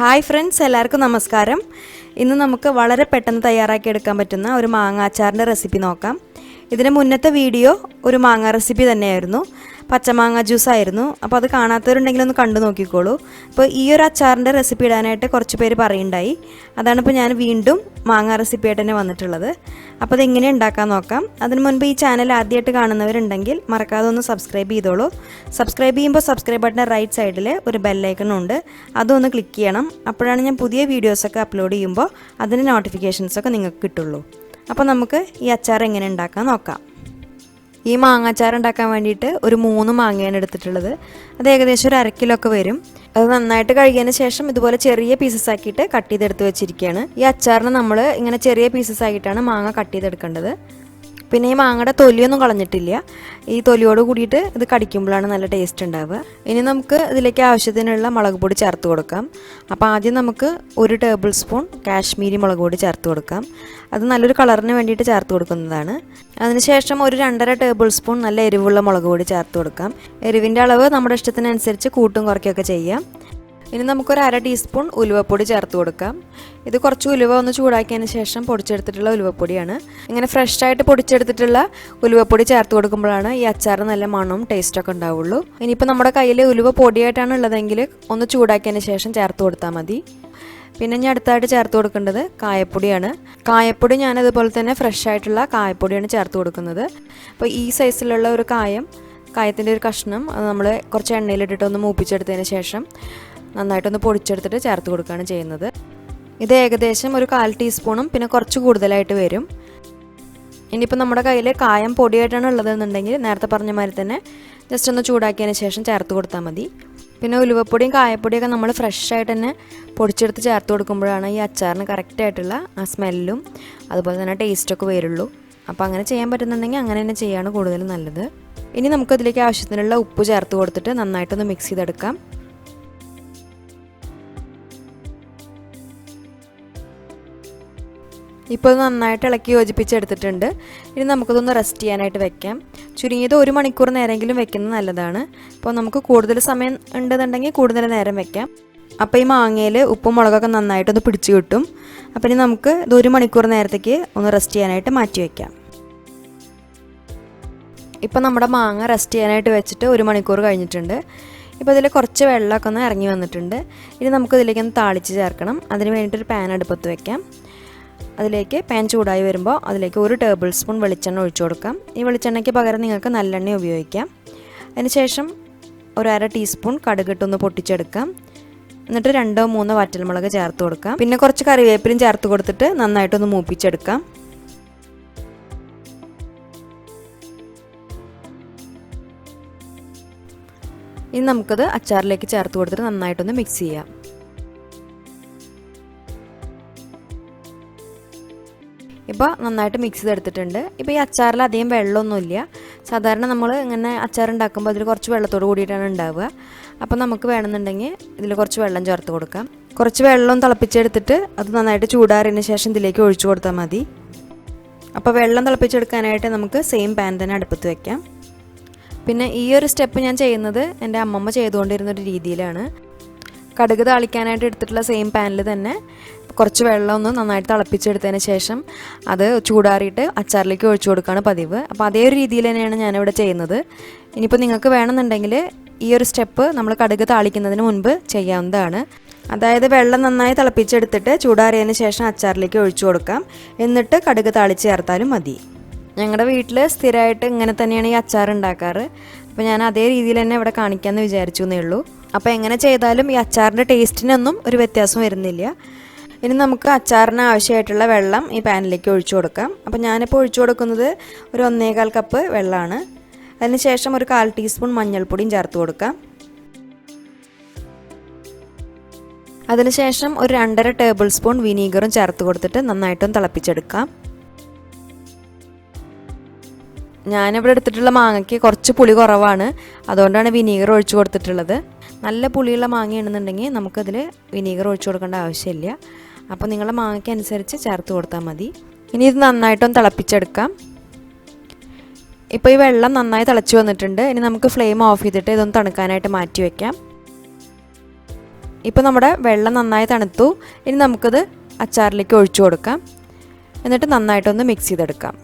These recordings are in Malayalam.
ഹായ് ഫ്രണ്ട്സ് എല്ലാവർക്കും നമസ്കാരം. ഇന്ന് നമുക്ക് വളരെ പെട്ടെന്ന് തയ്യാറാക്കി എടുക്കാൻ പറ്റുന്ന ഒരു മാങ്ങാച്ചാറിന്റെ റെസിപ്പി നോക്കാം. ഇതിന് മുന്നത്തെ വീഡിയോ ഒരു മാങ്ങ റെസിപ്പി തന്നെയായിരുന്നു. പച്ചമാങ്ങ ജ്യൂസ് ആയിരുന്നു അപ്പോൾ അത് കാണാത്തവരുണ്ടെങ്കിൽ ഒന്ന് കണ്ടു നോക്കിക്കോളൂ. അപ്പോൾ ഈ ഒരു അച്ചാറിന്റെ റെസിപ്പി ഇടാനായിട്ട് കുറച്ച് പേര് പറയുണ്ടായി. അതാണ് ഇപ്പോൾ ഞാൻ വീണ്ടും മാങ്ങ റെസിപ്പി ആയിട്ട് തന്നെ വന്നിട്ടുള്ളത്. അപ്പോൾ അത് എങ്ങനെ ഉണ്ടാക്കാൻ നോക്കാം. അതിന് മുൻപ് ഈ ചാനൽ ആദ്യമായിട്ട് കാണുന്നവരുണ്ടെങ്കിൽ മറക്കാതെ ഒന്ന് സബ്സ്ക്രൈബ് ചെയ്തോളൂ. സബ്സ്ക്രൈബ് ചെയ്യുമ്പോൾ സബ്സ്ക്രൈബ് ബട്ടന്റെ റൈറ്റ് സൈഡിൽ ഒരു ബെല്ലൈക്കൺ ഉണ്ട്. അതൊന്ന് ക്ലിക്ക് ചെയ്യണം. അപ്പോഴാണ് ഞാൻ പുതിയ വീഡിയോസൊക്കെ അപ്ലോഡ് ചെയ്യുമ്പോൾ അതിന്റെ നോട്ടിഫിക്കേഷൻസൊക്കെ നിങ്ങൾക്ക് കിട്ടുള്ളൂ. അപ്പോൾ നമുക്ക് ഈ അച്ചാർ എങ്ങനെ ഉണ്ടാക്കാൻ നോക്കാം. ഈ മാങ്ങാച്ചാർ ഉണ്ടാക്കാൻ വേണ്ടിയിട്ട് ഒരു മൂന്ന് മാങ്ങയാണ് എടുത്തിട്ടുള്ളത്. അത് ഏകദേശം ഒരു അരക്കിലോ കിലോ ഒക്കെ വരും. അത് നന്നായിട്ട് കഴുകിയതിന് ശേഷം ഇതുപോലെ ചെറിയ പീസസ് ആക്കിയിട്ട് കട്ട് ചെയ്തെടുത്ത് വെച്ചിരിക്കുകയാണ്. ഈ അച്ചാറിന് നമ്മൾ ഇങ്ങനെ ചെറിയ പീസസ് ആയിട്ടാണ് മാങ്ങ കട്ട് ചെയ്തെടുക്കേണ്ടത്. പിന്നെ ഈ മാങ്ങയുടെ തൊലിയൊന്നും കളഞ്ഞിട്ടില്ല. ഈ തൊലിയോട് കൂടിയിട്ട് ഇത് കടിക്കുമ്പോഴാണ് നല്ല ടേസ്റ്റ് ഉണ്ടാവുക. ഇനി നമുക്ക് ഇതിലേക്ക് ആവശ്യത്തിനുള്ള മുളക് പൊടി ചേർത്ത് കൊടുക്കാം. അപ്പോൾ ആദ്യം നമുക്ക് ഒരു ടേബിൾ സ്പൂൺ കാശ്മീരി മുളക് പൊടി ചേർത്ത് കൊടുക്കാം. അത് നല്ലൊരു കളറിന് വേണ്ടിയിട്ട് ചേർത്ത് കൊടുക്കുന്നതാണ്. അതിനുശേഷം ഒരു രണ്ടര ടേബിൾ സ്പൂൺ നല്ല എരിവുള്ള മുളക് പൊടി ചേർത്ത് കൊടുക്കാം. എരിവിന്റെ അളവ് നമ്മുടെ ഇഷ്ടത്തിനനുസരിച്ച് കൂട്ടും കുറയ്ക്കുകയൊക്കെ ചെയ്യാം. ഇനി നമുക്കൊരു അര ടീസ്പൂൺ ഉലുവപ്പൊടി ചേർത്ത് കൊടുക്കാം. ഇത് കുറച്ച് ഉലുവ ഒന്ന് ചൂടാക്കിയതിന് ശേഷം പൊടിച്ചെടുത്തിട്ടുള്ള ഉലുവപ്പൊടിയാണ്. ഇങ്ങനെ ഫ്രഷ് ആയിട്ട് പൊടിച്ചെടുത്തിട്ടുള്ള ഉലുവപ്പൊടി ചേർത്ത് കൊടുക്കുമ്പോഴാണ് ഈ അച്ചാർ നല്ല മണവും ടേസ്റ്റൊക്കെ ഉണ്ടാവുള്ളൂ. ഇനിയിപ്പോൾ നമ്മുടെ കയ്യിൽ ഉലുവ പൊടിയായിട്ടാണ് ഉള്ളതെങ്കിൽ ഒന്ന് ചൂടാക്കിയതിന് ശേഷം ചേർത്ത് കൊടുത്താൽ മതി. പിന്നെ ഞാൻ അടുത്തായിട്ട് ചേർത്ത് കൊടുക്കേണ്ടത് കായപ്പൊടിയാണ്. കായപ്പൊടി ഞാൻ അതുപോലെ തന്നെ ഫ്രഷ് ആയിട്ടുള്ള കായപ്പൊടിയാണ് ചേർത്ത് കൊടുക്കുന്നത്. അപ്പോൾ ഈ സൈസിലുള്ള ഒരു കായം കായത്തിന്റെ ഒരു കഷ്ണം അത് നമ്മൾ കുറച്ച് എണ്ണയിലിട്ടിട്ട് ഒന്ന് മൂപ്പിച്ചെടുത്തതിന് ശേഷം നന്നായിട്ടൊന്ന് പൊടിച്ചെടുത്തിട്ട് ചേർത്ത് കൊടുക്കുകയാണ് ചെയ്യുന്നത്. ഇത് ഏകദേശം ഒരു കാൽ ടീസ്പൂണും പിന്നെ കുറച്ച് കൂടുതലായിട്ട് വരും. ഇനിയിപ്പോൾ നമ്മുടെ കയ്യിൽ കായം പൊടിയായിട്ടാണ് ഉള്ളതെന്നുണ്ടെങ്കിൽ നേരത്തെ പറഞ്ഞ മാതിരി തന്നെ ജസ്റ്റ് ഒന്ന് ചൂടാക്കിയതിന് ശേഷം ചേർത്ത് കൊടുത്താൽ മതി. പിന്നെ ഉലുവപ്പൊടിയും കായപ്പൊടിയൊക്കെ നമ്മൾ ഫ്രഷ് ആയിട്ട് തന്നെ പൊടിച്ചെടുത്ത് ചേർത്ത് കൊടുക്കുമ്പോഴാണ് ഈ അച്ചാറിന് കറക്റ്റായിട്ടുള്ള ആ സ്മെല്ലും അതുപോലെ തന്നെ ടേസ്റ്റൊക്കെ വരുള്ളൂ. അപ്പോൾ അങ്ങനെ ചെയ്യാൻ പറ്റുന്നുണ്ടെങ്കിൽ അങ്ങനെ തന്നെ ചെയ്യാണ് കൂടുതൽ നല്ലത്. ഇനി നമുക്കതിലേക്ക് ആവശ്യത്തിനുള്ള ഉപ്പ് ചേർത്ത് കൊടുത്തിട്ട് നന്നായിട്ടൊന്ന് മിക്സ് ചെയ്തെടുക്കാം. ഇപ്പോൾ നന്നായിട്ട് ഇളക്കി യോജിപ്പിച്ചെടുത്തിട്ടുണ്ട്. ഇനി നമുക്കതൊന്ന് റെസ്റ്റ് ചെയ്യാനായിട്ട് വെക്കാം. ചുരുങ്ങിയത് ഒരു മണിക്കൂർ നേരമെങ്കിലും വെക്കുന്നത് നല്ലതാണ്. അപ്പോൾ നമുക്ക് കൂടുതൽ സമയം ഉണ്ടെന്നുണ്ടെങ്കിൽ കൂടുതൽ നേരം വെക്കാം. അപ്പോൾ ഈ മാങ്ങയിൽ ഉപ്പും മുളകൊക്കെ നന്നായിട്ടൊന്ന് പിടിച്ചു കിട്ടും. അപ്പോൾ ഇനി നമുക്ക് ഇത് ഒരു മണിക്കൂർ നേരത്തേക്ക് ഒന്ന് റെസ്റ്റ് ചെയ്യാനായിട്ട് മാറ്റി വയ്ക്കാം ഇപ്പോൾ നമ്മുടെ മാങ്ങ റെസ്റ്റ് ചെയ്യാനായിട്ട് വെച്ചിട്ട് ഒരു മണിക്കൂർ കഴിഞ്ഞിട്ടുണ്ട്. ഇപ്പോൾ ഇതിൽ കുറച്ച് വെള്ളമൊക്കെ ഒന്ന് ഇറങ്ങി വന്നിട്ടുണ്ട്. ഇനി നമുക്ക് ഇതിലേക്ക് ഒന്ന് താളിച്ച് ചേർക്കണം. അതിന് വേണ്ടിയിട്ടൊരു പാൻ അടുപ്പത്ത് വെക്കാം. അതിലേക്ക് പാൻ ചൂടായി വരുമ്പോൾ അതിലേക്ക് ഒരു ടേബിൾ സ്പൂൺ വെളിച്ചെണ്ണ ഒഴിച്ചു കൊടുക്കാം. ഈ വെളിച്ചെണ്ണയ്ക്ക് പകരം നിങ്ങൾക്ക് നല്ലെണ്ണ ഉപയോഗിക്കാം. അതിനുശേഷം ഒരു അര ടീസ്പൂൺ കടുകിട്ടൊന്ന് പൊട്ടിച്ചെടുക്കാം. എന്നിട്ട് രണ്ടോ മൂന്നോ വറ്റൽമുളക് ചേർത്ത് കൊടുക്കാം. പിന്നെ കുറച്ച് കറിവേപ്പിലും ചേർത്ത് കൊടുത്തിട്ട് നന്നായിട്ടൊന്ന് മൂപ്പിച്ചെടുക്കാം. ഇനി നമുക്കത് അച്ചാറിലേക്ക് ചേർത്ത് കൊടുത്തിട്ട് നന്നായിട്ടൊന്ന് മിക്സ് ചെയ്യാം. ഇപ്പോൾ നന്നായിട്ട് മിക്സ് ചെയ്തെടുത്തിട്ടുണ്ട്. ഇപ്പോൾ ഈ അച്ചാറിൽ അധികം വെള്ളമൊന്നുമില്ല. സാധാരണ നമ്മൾ ഇങ്ങനെ അച്ചാർ ഉണ്ടാക്കുമ്പോൾ അതിൽ കുറച്ച് വെള്ളത്തോട് കൂടിയിട്ടാണ് ഉണ്ടാവുക. അപ്പോൾ നമുക്ക് വേണമെന്നുണ്ടെങ്കിൽ ഇതിൽ കുറച്ച് വെള്ളം ചേർത്ത് കൊടുക്കാം. കുറച്ച് വെള്ളം തിളപ്പിച്ചെടുത്തിട്ട് അത് നന്നായിട്ട് ചൂടാറിയതിന് ശേഷം ഇതിലേക്ക് ഒഴിച്ചു കൊടുത്താൽ മതി. അപ്പോൾ വെള്ളം തിളപ്പിച്ചെടുക്കാനായിട്ട് നമുക്ക് സെയിം പാൻ തന്നെ അടുപ്പത്ത് വെക്കാം. പിന്നെ ഈ ഒരു സ്റ്റെപ്പ് ഞാൻ ചെയ്യുന്നത് എന്റെ അമ്മമ്മ ചെയ്തുകൊണ്ടിരുന്ന ഒരു രീതിയിലാണ്. കടുക് താളിക്കാനായിട്ട് എടുത്തിട്ടുള്ള സെയിം പാനിൽ തന്നെ കുറച്ച് വെള്ളം ഒന്ന് നന്നായിട്ട് തിളപ്പിച്ചെടുത്തതിന് ശേഷം അത് ചൂടാറിയിട്ട് അച്ചാറിലേക്ക് ഒഴിച്ചു കൊടുക്കുകയാണ് പതിവ്. അപ്പോൾ അതേ ഒരു രീതിയിൽ തന്നെയാണ് ഞാനിവിടെ ചെയ്യുന്നത്. ഇനിയിപ്പോൾ നിങ്ങൾക്ക് വേണമെന്നുണ്ടെങ്കിൽ ഈ ഒരു സ്റ്റെപ്പ് നമ്മൾ കടുക് താളിക്കുന്നതിന് മുൻപ് ചെയ്യാവുന്നതാണ്. അതായത് വെള്ളം നന്നായി തിളപ്പിച്ചെടുത്തിട്ട് ചൂടാറിയതിന് ശേഷം അച്ചാറിലേക്ക് ഒഴിച്ചു കൊടുക്കാം. എന്നിട്ട് കടുക് താളിച്ച് ചേർത്താലും മതി. ഞങ്ങളുടെ വീട്ടിൽ സ്ഥിരമായിട്ട് ഇങ്ങനെ തന്നെയാണ് ഈ അച്ചാർ ഉണ്ടാക്കാറ്. അപ്പോൾ ഞാൻ അതേ രീതിയിൽ തന്നെ ഇവിടെ കാണിക്കാമെന്ന് വിചാരിച്ചു എന്നേ ഉള്ളൂ. അപ്പോൾ എങ്ങനെ ചെയ്താലും ഈ അച്ചാറിന്റെ ടേസ്റ്റിനൊന്നും ഒരു വ്യത്യാസം വരുന്നില്ല. ഇനി നമുക്ക് അച്ചാറിന് ആവശ്യമായിട്ടുള്ള വെള്ളം ഈ പാനിലേക്ക് ഒഴിച്ചു കൊടുക്കാം. അപ്പോൾ ഞാനിപ്പോൾ ഒഴിച്ചു കൊടുക്കുന്നത് ഒരു ഒന്നേകാൽ കപ്പ് വെള്ളമാണ്. അതിനുശേഷം ഒരു കാൽ ടീസ്പൂൺ മഞ്ഞൾപ്പൊടിയും ചേർത്ത് കൊടുക്കാം. അതിനുശേഷം ഒരു രണ്ടര ടേബിൾ സ്പൂൺ വിനീഗറും ചേർത്ത് കൊടുത്തിട്ട് നന്നായിട്ടും തിളപ്പിച്ചെടുക്കാം. ഞാനിവിടെ എടുത്തിട്ടുള്ള മാങ്ങയ്ക്ക് കുറച്ച് പുളി കുറവാണ്. അതുകൊണ്ടാണ് വിനീഗർ ഒഴിച്ചു കൊടുത്തിട്ടുള്ളത്. നല്ല പുളിയുള്ള മാങ്ങയാണെന്നുണ്ടെങ്കിൽ നമുക്കതിൽ വിനീഗർ ഒഴിച്ചു കൊടുക്കേണ്ട ആവശ്യമില്ല. അപ്പോൾ നിങ്ങളുടെ മാങ്ങയ്ക്ക് അനുസരിച്ച് ചേർത്ത് കൊടുത്താൽ മതി. ഇനി ഇത് നന്നായിട്ടൊന്ന് തിളപ്പിച്ചെടുക്കാം. ഇപ്പോൾ ഈ വെള്ളം നന്നായി തിളച്ച് വന്നിട്ടുണ്ട്. ഇനി നമുക്ക് ഫ്ലെയിം ഓഫ് ചെയ്തിട്ട് ഇതൊന്ന് തണുക്കാനായിട്ട് മാറ്റി വയ്ക്കാം ഇപ്പോൾ നമ്മുടെ വെള്ളം നന്നായി തണുത്തു. ഇനി നമുക്കത് അച്ചാറിലേക്ക് ഒഴിച്ചു കൊടുക്കാം. എന്നിട്ട് നന്നായിട്ടൊന്ന് മിക്സ് ചെയ്തെടുക്കാം.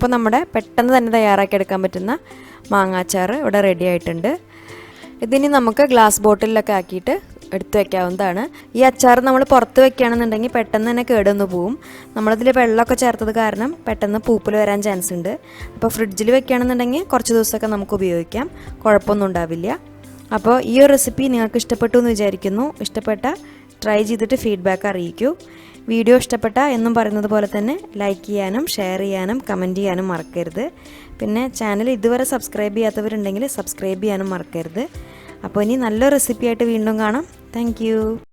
അപ്പോൾ നമ്മുടെ പെട്ടെന്ന് തന്നെ തയ്യാറാക്കി എടുക്കാൻ പറ്റുന്ന മാങ്ങാച്ചാർ ഇവിടെ റെഡി ആയിട്ടുണ്ട്. ഇതിനി നമുക്ക് ഗ്ലാസ് ബോട്ടിലൊക്കെ ആക്കിയിട്ട് എടുത്തു വെക്കാവുന്നതാണ്. ഈ അച്ചാർ നമ്മൾ പുറത്ത് വെക്കുകയാണെന്നുണ്ടെങ്കിൽ പെട്ടെന്ന് തന്നെ കേടുവന്ന് പോവും. നമ്മളതിൽ വെള്ളമൊക്കെ ചേർത്തത് കാരണം പെട്ടെന്ന് പൂപ്പൽ വരാൻ ചാൻസ് ഉണ്ട്. അപ്പോൾ ഫ്രിഡ്ജിൽ വെക്കുകയാണെന്നുണ്ടെങ്കിൽ കുറച്ച് ദിവസമൊക്കെ നമുക്ക് ഉപയോഗിക്കാം. കുഴപ്പമൊന്നും ഉണ്ടാവില്ല. അപ്പോൾ ഈ ഒരു റെസിപ്പി നിങ്ങൾക്ക് ഇഷ്ടപ്പെട്ടു എന്ന് വിചാരിക്കുന്നു. ഇഷ്ടപ്പെട്ട ട്രൈ ചെയ്തിട്ട് ഫീഡ്ബാക്ക് അറിയിക്കൂ. വീഡിയോ ഇഷ്ടപ്പെട്ട എന്നും പറയുന്നത് പോലെ തന്നെ ലൈക്ക് ചെയ്യാനും ഷെയർ ചെയ്യാനും കമന്റ് ചെയ്യാനും മറക്കരുത്. പിന്നെ ചാനൽ ഇതുവരെ സബ്സ്ക്രൈബ് ചെയ്യാത്തവരുണ്ടെങ്കിൽ സബ്സ്ക്രൈബ് ചെയ്യാനും മറക്കരുത്. അപ്പോൾ ഇനി നല്ല റെസിപ്പിയായിട്ട് വീണ്ടും കാണാം. താങ്ക്